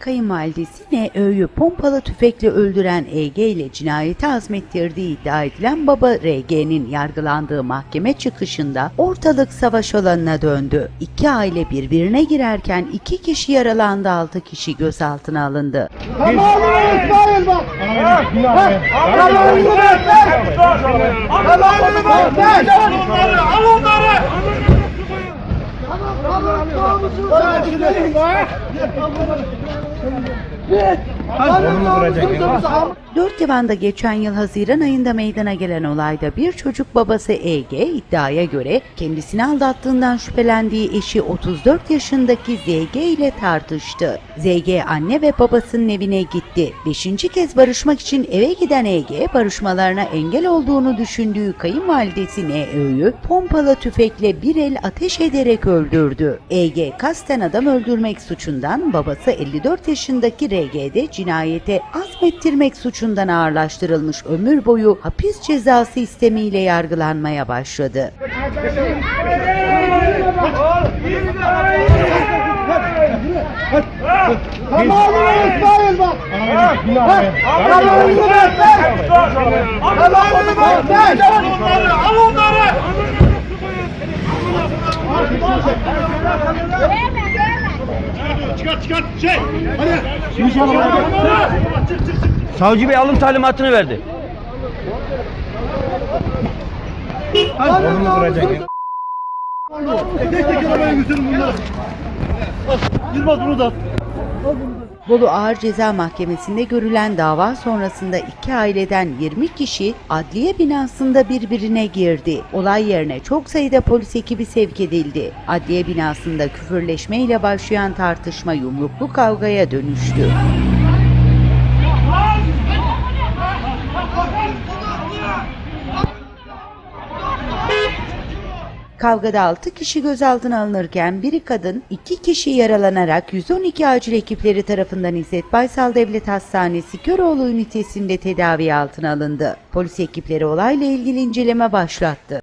Kayınvalidesi NÖ'yü pompalı tüfekle öldüren EG ile cinayeti azmettirdiği iddia edilen baba RG'nin yargılandığı mahkeme çıkışında ortalık savaş alanına döndü. İki aile birbirine girerken iki kişi yaralandı, altı kişi gözaltına alındı. Tamam. Bana gidelim bak. Dört Yavan'da geçen yıl Haziran ayında meydana gelen olayda bir çocuk babası EG iddiaya göre kendisini aldattığından şüphelendiği eşi 34 yaşındaki ZG ile tartıştı. ZG anne ve babasının evine gitti. Beşinci kez barışmak için eve giden EG barışmalarına engel olduğunu düşündüğü kayınvalidesi NÖ'yü pompalı tüfekle bir el ateş ederek öldürdü. EG kasten adam öldürmek suçundan babası 54 yaşındaki RG'de cinayete azmettirmek suçundan ağırlaştırılmış ömür boyu hapis cezası istemiyle yargılanmaya başladı. Al onları. Al. Çıkart şey. Hadi. Savcı Bey alım talimatını verdi. Onu vuracak. Tek tek arabaya götürün bunları. Yılmaz bunu da at. Bolu Ağır Ceza Mahkemesi'nde görülen dava sonrasında iki aileden 20 kişi adliye binasında birbirine girdi. Olay yerine çok sayıda polis ekibi sevk edildi. Adliye binasında küfürleşmeyle başlayan tartışma yumruklu kavgaya dönüştü. Kavgada 6 kişi gözaltına alınırken biri kadın, 2 kişi yaralanarak 112 acil ekipleri tarafından İzzet Baysal Devlet Hastanesi Köroğlu ünitesinde tedavi altına alındı. Polis ekipleri olayla ilgili inceleme başlattı.